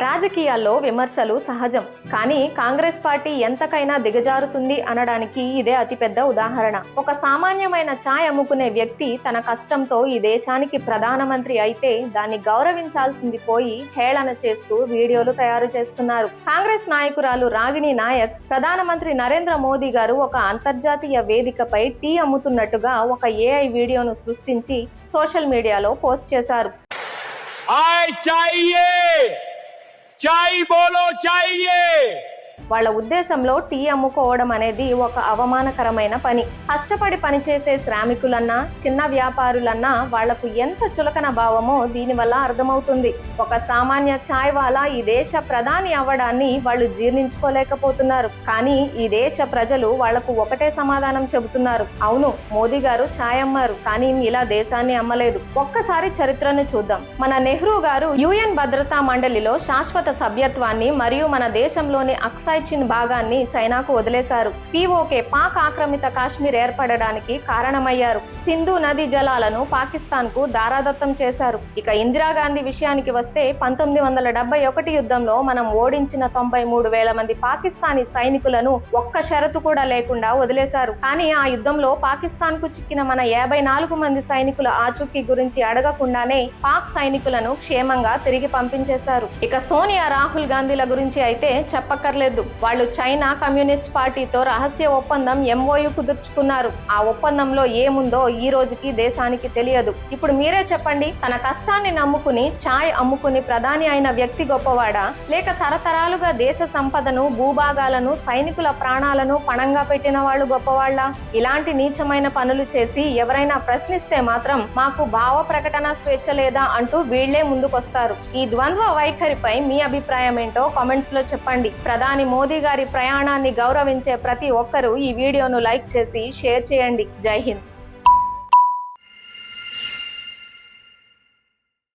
రాజకీయాల్లో విమర్శలు సహజం కానీ కాంగ్రెస్ పార్టీ ఎంతకైనా దిగజారుతుంది అనడానికి ఇదే అతిపెద్ద ఉదాహరణ. ఒక సామాన్యమైన ఛాయ్ అమ్ముకునే వ్యక్తి తన కష్టంతో ఈ దేశానికి ప్రధానమంత్రి అయితే దాన్ని గౌరవించాల్సింది పోయి హేళన చేస్తూ వీడియోలు తయారు చేస్తున్నారు. కాంగ్రెస్ నాయకురాలు రాగిణి నాయక్ ప్రధానమంత్రి నరేంద్ర మోదీ గారు ఒక అంతర్జాతీయ వేదికపై టీ అమ్ముతున్నట్టుగా ఒక ఏఐ వీడియోను సృష్టించి సోషల్ మీడియాలో పోస్ట్ చేశారు. ఐ చాయే चाय बोलो चाहिए వాళ్ళ ఉద్దేశంలో టీ అమ్ముకోవడం అనేది ఒక అవమానకరమైన పని. కష్టపడి పనిచేసే శ్రామికులన్నా చిన్న వ్యాపారులన్నా వాళ్ళకు ఎంత చులకన భావమో దీనివల్ల అర్థమవుతుంది. ఒక సామాన్య ఛాయ్ వాలా ఈ దేశ ప్రధాని అవ్వడాన్ని వాళ్ళు జీర్ణించుకోలేకపోతున్నారు. కానీ ఈ దేశ ప్రజలు వాళ్ళకు ఒకటే సమాధానం చెబుతున్నారు. అవును మోదీ గారు ఛాయ్ అమ్మారు కానీ ఇలా దేశాన్ని అమ్మలేదు. ఒక్కసారి చరిత్రను చూద్దాం. మన నెహ్రూ గారు యుఎన్ భద్రతా మండలిలో శాశ్వత సభ్యత్వాన్ని మరియు మన దేశంలోని అక్సాయ్ చిన్ భాగాన్ని చైనాకు వదిలేశారు. పీఓకే పాక్ ఆక్రమిత కాశ్మీర్ ఏర్పడడానికి కారణమయ్యారు. సింధు నది జలాలను పాకిస్తాన్కు దారాదత్తం చేశారు. ఇక ఇందిరాగాంధీ విషయానికి వస్తే పంతొమ్మిది వందల డెబ్బై ఒకటి యుద్ధంలో మనం ఓడించిన తొంభై మూడు వేల మంది పాకిస్తానీ సైనికులను ఒక్క షరతు కూడా లేకుండా వదిలేశారు. కానీ ఆ యుద్ధంలో పాకిస్తాన్కు చిక్కిన మన యాభై నాలుగు మంది సైనికుల ఆచూకీ గురించి అడగకుండానే పాక్ సైనికులను క్షేమంగా తిరిగి పంపించేశారు. ఇక సోనియా రాహుల్ గాంధీల గురించి అయితే చెప్పక్కర్లేదు. వాళ్ళు చైనా కమ్యూనిస్ట్ పార్టీతో రహస్య ఒప్పందం ఎంఓయు కుదుర్చుకున్నారు ఆ ఒప్పందంలో ఏముందో ఈ రోజుకి దేశానికి తెలియదు. ఇప్పుడు మీరే చెప్పండి తన కష్టాన్ని నమ్ముకుని ఛాయ్ అమ్ముకుని ప్రధాని అయిన వ్యక్తి గొప్పవాడా? లేక తరతరాలుగా దేశ సంపదను భూభాగాలను సైనికుల ప్రాణాలను పణంగా పెట్టిన వాళ్ళు గొప్పవాళ్ళ? ఇలాంటి నీచమైన పనులు చేసి ఎవరైనా ప్రశ్నిస్తే మాత్రం మాకు భావ ప్రకటన స్వేచ్ఛ లేదా అంటూ వీళ్ళే ముందుకొస్తారు. ఈ ద్వంద్వ వైఖరిపై మీ అభిప్రాయం ఏంటో కామెంట్స్లో చెప్పండి ప్రధాని మోదీ గారి ప్రయాణాన్ని గౌరవించే ప్రతి ఒక్కరూ ఈ వీడియోను లైక్ చేసి షేర్ చేయండి. జై హింద్.